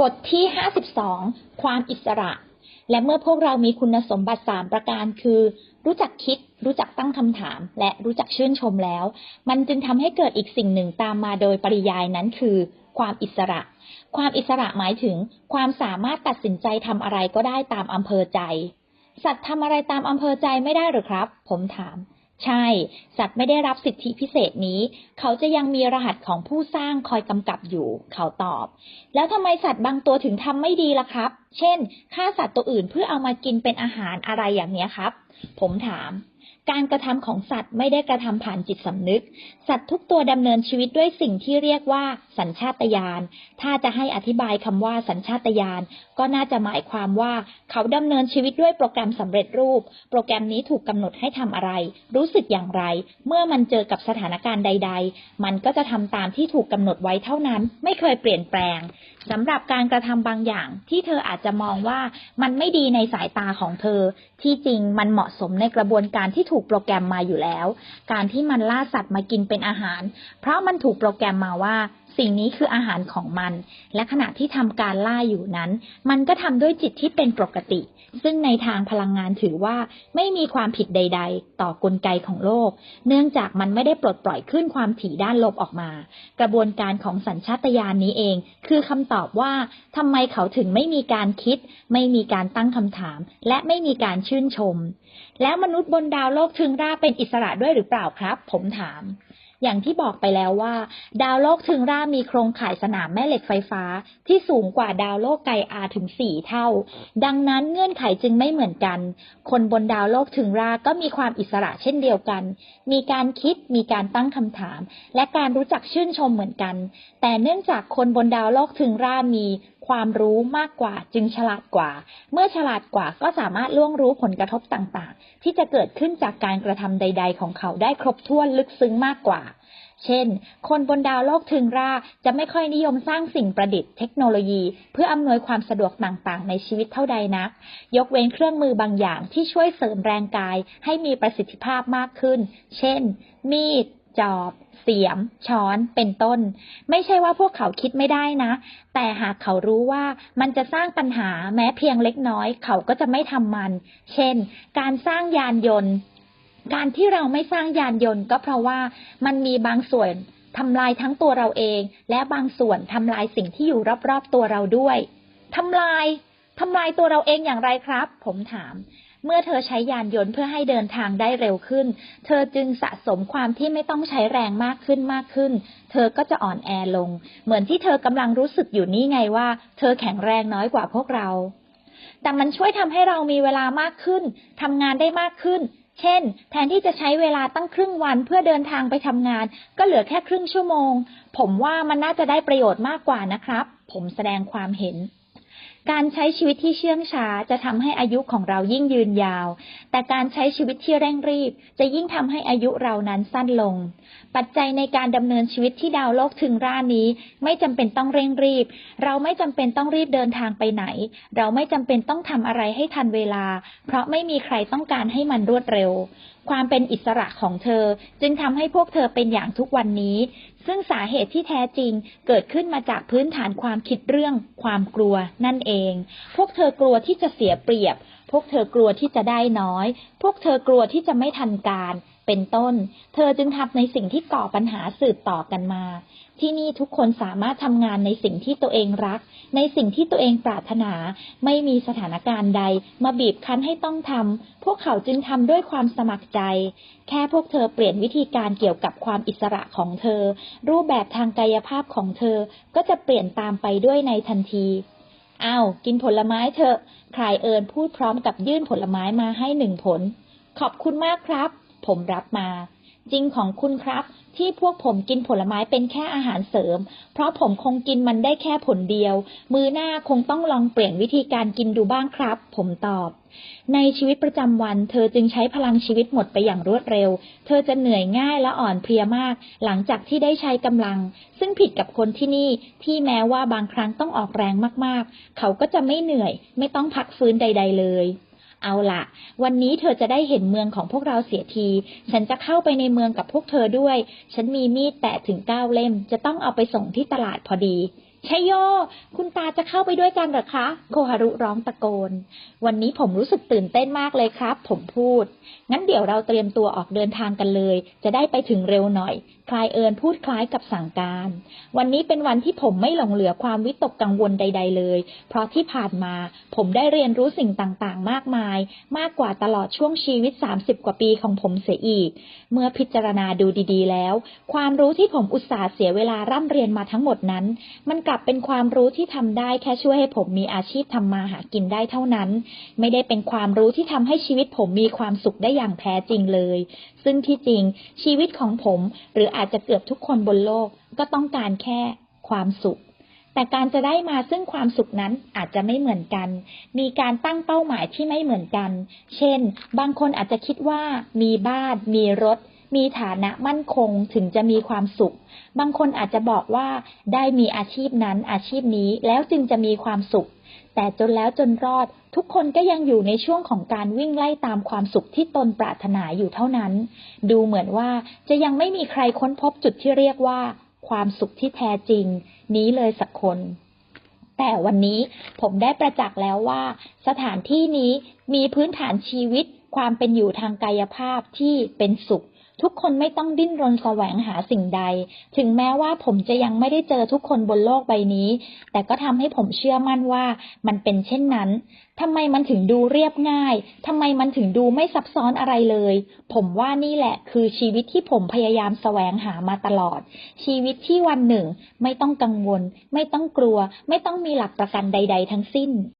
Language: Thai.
บทที่ 52 ความอิสระ และเมื่อพวกเรามีคุณสมบัติ 3 ประการคือ รู้จักคิด รู้จักตั้งคำถาม และรู้จักชื่นชมแล้ว มันจึงทำให้เกิดอีกสิ่งหนึ่งตามมาโดยปริยายนั้นคือ ความอิสระ ความอิสระหมายถึง ความสามารถตัดสินใจทำอะไรก็ได้ตามอำเภอใจ สัตว์ทำอะไรตามอำเภอใจไม่ได้หรือครับ ผมถาม ใช่ สัตว์ไม่ได้รับสิทธิพิเศษนี้ เขาจะยังมีรหัสของผู้สร้างคอยกำกับอยู่ เขาตอบ แล้วทำไมสัตว์บางตัวถึงทำไม่ดีล่ะครับ เช่นฆ่าสัตว์ตัวอื่นเพื่อเอามากินเป็นอาหารอะไรอย่างเนี้ยครับ ผมถาม การกระทำของสัตว์ไม่ได้กระทำผ่านจิตสำนึก สัตว์ทุกตัวดำเนินชีวิตด้วยสิ่งที่เรียกว่าสัญชาตญาณ ถ้าจะให้อธิบายคำว่าสัญชาตญาณก็น่าจะหมายความว่าเขาดำเนินชีวิตด้วยโปรแกรมสำเร็จรูป โปรแกรมนี้ถูกกำหนดให้ทำอะไร รู้สึกอย่างไร เมื่อมันเจอกับสถานการณ์ใด ๆ มันก็จะทำตามที่ถูกกำหนดไว้เท่านั้น ไม่เคยเปลี่ยนแปลงสำหรับการกระทำบางอย่าง ที่เธออาจจะมองว่ามันไม่ดีในสายตาของเธอ ที่จริงมันเหมาะสมในกระบวนการที่ถูกูกโปรแกรมมาอยู่แล้ว การที่มันล่าสัตว์มากินเป็นอาหาร เพราะมันถูกโปรแกรมมาว่า สิ่งนี้คืออาหารของมัน และขณะที่ทำการล่าอยู่นั้น มันก็ทำด้วยจิตที่เป็นปกติ ซึ่งในทางพลังงานถือว่าไม่มีความผิดใด ๆ ต่อกลไกของโลก เนื่องจากมันไม่ได้ปลดปล่อยขึ้นความถี่ด้านลบออกมา กระบวนการของสัญชาตญาณนนี้เอง คือคำตอบว่าทำไมเขาถึงไม่มีการคิด ไม่มีการตั้งคำถาม และไม่มีการชื่นชม แล้วมนุษย์บนดาวโลกถึงราเป็นอิสระด้วยหรือเปล่าครับ ผมถาม อย่างที่บอกไปแล้วว่า ดาวโลกถึงรามีโครงข่ายสนามแม่เหล็กไฟฟ้า ที่สูงกว่าดาวโลกไกอาถึงสี่เท่า ดังนั้นเงื่อนไขจึงไม่เหมือนกัน คนบนดาวโลกถึงราก็มีความอิสระเช่นเดียวกัน มีการคิด มีการตั้งคำถาม และการรู้จักชื่นชมเหมือนกัน แต่เนื่องจากคนบนดาวโลกถึงรามีความรู้มากกว่าจึงฉลาดกว่า เมื่อฉลาดกว่าก็สามารถล่วงรู้ผลกระทบต่างๆ ที่จะเกิดขึ้นจากการกระทำใด ๆ ของเขาได้ครบถ้วนลึกซึ้งมากกว่าเช่น คนบนดาวโลกถึงราจะไม่ค่อยนิยมสร้างสิ่งประดิษฐ์เทคโนโลยี เพื่ออำนวยความสะดวกต่างๆ ในชีวิตเท่าใดนัก ยกเว้นเครื่องมือบางอย่างที่ช่วยเสริมแรงกายให้มีประสิทธิภาพมากขึ้น เช่น มีด จอบ เสียม ช้อน เป็นต้น ไม่ใช่ว่าพวกเขาคิดไม่ได้นะ แต่หากเขารู้ว่ามันจะสร้างปัญหาแม้เพียงเล็กน้อย เขาก็จะไม่ทำมัน เช่น การสร้างยานยนต์ การที่เราไม่สร้างยานยนต์ก็เพราะว่ามันมีบางส่วนทำลายทั้งตัวเราเอง และบางส่วนทำลายสิ่งที่อยู่รอบๆตัวเราด้วยทำลายทำลายตัวเราเองอย่างไรครับ ผมถาม เมื่อเธอใช้ยานยนต์เพื่อให้เดินทางได้เร็วขึ้น เธอจึงสะสมความที่ไม่ต้องใช้แรงมากขึ้นมากขึ้น เธอก็จะอ่อนแอลง เหมือนที่เธอกำลังรู้สึกอยู่นี่ไงว่า เธอแข็งแรงน้อยกว่าพวกเรา แต่มันช่วยทำให้เรามีเวลามากขึ้นทำงานได้มากขึ้น เช่น แทนที่จะใช้เวลาตั้งครึ่งวันเพื่อเดินทางไปทำงาน ก็เหลือแค่ครึ่งชั่วโมง ผมว่ามันน่าจะได้ประโยชน์มากกว่านะครับ ผมแสดงความเห็น การใช้ชีวิตที่เชื่องช้าจะทำให้อายุของเรายิ่งยืนยาว แต่การใช้ชีวิตที่เร่งรีบ จะยิ่งทำให้อายุเรานั้นสั้นลง ปัจจัยในการดำเนินชีวิตที่ดาวโลกถึงร่านี้ ไม่จำเป็นต้องเร่งรีบ เราไม่จำเป็นต้องรีบเดินทางไปไหน เราไม่จำเป็นต้องทำอะไรให้ทันเวลา เพราะไม่มีใครต้องการให้มันรวดเร็ว ความเป็นอิสระของเธอ จึงทำให้พวกเธอเป็นอย่างทุกวันนี้ ซึ่งสาเหตุที่แท้จริงเกิดขึ้นมาจากพื้นฐานความคิดเรื่อง ความกลัวนั่นเองพวกเธอกลัวที่จะเสียเปรียบ พวกเธอกลัวที่จะได้น้อย พวกเธอกลัวที่จะไม่ทันการ เป็นต้น เธอจึงทำในสิ่งที่ก่อปัญหาสืบต่อกันมา ที่นี่ทุกคนสามารถทำงานในสิ่งที่ตัวเองรัก ในสิ่งที่ตัวเองปรารถนา ไม่มีสถานการณ์ใด มาบีบคั้นให้ต้องทำ พวกเขาจึงทำด้วยความสมัครใจ แค่พวกเธอเปลี่ยนวิธีการเกี่ยวกับความอิสระของเธอ รูปแบบทางกายภาพของเธอ ก็จะเปลี่ยนตามไปด้วยในทันที อ้าวกินผลไม้เถอะคลายเอิญพูดพร้อมกับยื่นผลไม้มาให้หนึ่งผล ขอบคุณมากครับ ผมรับมา จริงของคุณครับ ที่พวกผมกินผลไม้เป็นแค่อาหารเสริม เพราะผมคงกินมันได้แค่ผลเดียว มือหน้าคงต้องลองเปลี่ยนวิธีการกินดูบ้างครับ ผมตอบ ในชีวิตประจำวัน เธอจึงใช้พลังชีวิตหมดไปอย่างรวดเร็ว เธอจะเหนื่อยง่ายและอ่อนเพลียมาก หลังจากที่ได้ใช้กำลัง ซึ่งผิดกับคนที่นี่ที่แม้ว่าบางครั้งต้องออกแรงมากๆ เขาก็จะไม่เหนื่อย ไม่ต้องพักฟื้นใด ๆ เลย เอาละวันนี้เธอจะได้เห็นเมืองของพวกเราเสียที ฉันจะเข้าไปในเมืองกับพวกเธอด้วย ฉันมีมีดแตะถึงเก้าเล่ม จะต้องเอาไปส่งที่ตลาดพอดี ชยโย คุณตาจะเข้าไปด้วยกันหรอคะ โคฮารุร้องตะโกน วันนี้ผมรู้สึกตื่นเต้นมากเลยครับ ผมพูด งั้นเดี๋ยวเราเตรียมตัวออกเดินทางกันเลย จะได้ไปถึงเร็วหน่อย คลายเอิญพูดคล้ายกับสั่งการ วันนี้เป็นวันที่ผมไม่หลงเหลือความวิตกกังวลใด ๆ เลย เพราะที่ผ่านมาผมได้เรียนรู้สิ่งต่างๆ มากมาย มากกว่าตลอดช่วงชีวิต 30 กว่าปีของผมเสียอีก เมื่อพิจารณาดูดี ๆ แล้ว ความรู้ที่ผมอุตส่าห์เสียเวลาร่ำเรียนมาทั้งหมดนั้น มันกลับเป็นความรู้ที่ทำได้แค่ช่วยให้ผมมีอาชีพทำมาหากินได้เท่านั้น ไม่ได้เป็นความรู้ที่ทำให้ชีวิตผมมีความสุขได้อย่างแท้จริงเลย ซึ่งที่จริงชีวิตของผมหรืออาจจะเกือบทุกคนบนโลกก็ต้องการแค่ความสุข แต่การจะได้มาซึ่งความสุขนั้นอาจจะไม่เหมือนกัน มีการตั้งเป้าหมายที่ไม่เหมือนกัน เช่น บางคนอาจจะคิดว่ามีบ้าน มีรถ มีฐานะมั่นคงถึงจะมีความสุข บางคนอาจจะบอกว่าได้มีอาชีพนั้นอาชีพนี้แล้วจึงจะมีความสุข แต่จนแล้วจนรอด ทุกคนก็ยังอยู่ในช่วงของการวิ่งไล่ตามความสุขที่ตนปรารถนาอยู่เท่านั้น ดูเหมือนว่าจะยังไม่มีใครค้นพบจุดที่เรียกว่า ความสุขที่แท้จริง นี้เลยสักคนแต่วันนี้ผมได้ประจักษ์แล้วว่า สถานที่นี้มีพื้นฐานชีวิต ความเป็นอยู่ทางกายภาพที่เป็นสุข ทุกคนไม่ต้องดิ้นรนแสวงหาสิ่งใด ถึงแม้ว่าผมจะยังไม่ได้เจอทุกคนบนโลกใบนี้ แต่ก็ทำให้ผมเชื่อมั่นว่ามันเป็นเช่นนั้นทำไมมันถึงดูเรียบง่ายทำไมมันถึงดูไม่ซับซ้อนอะไรเลย ผมว่านี่แหละคือชีวิตที่ผมพยายามแสวงหามาตลอด ชีวิตที่วันหนึ่ง ไม่ต้องกังวล ไม่ต้องกลัว ไม่ต้องมีหลักประกันใด ๆ ทั้งสิ้น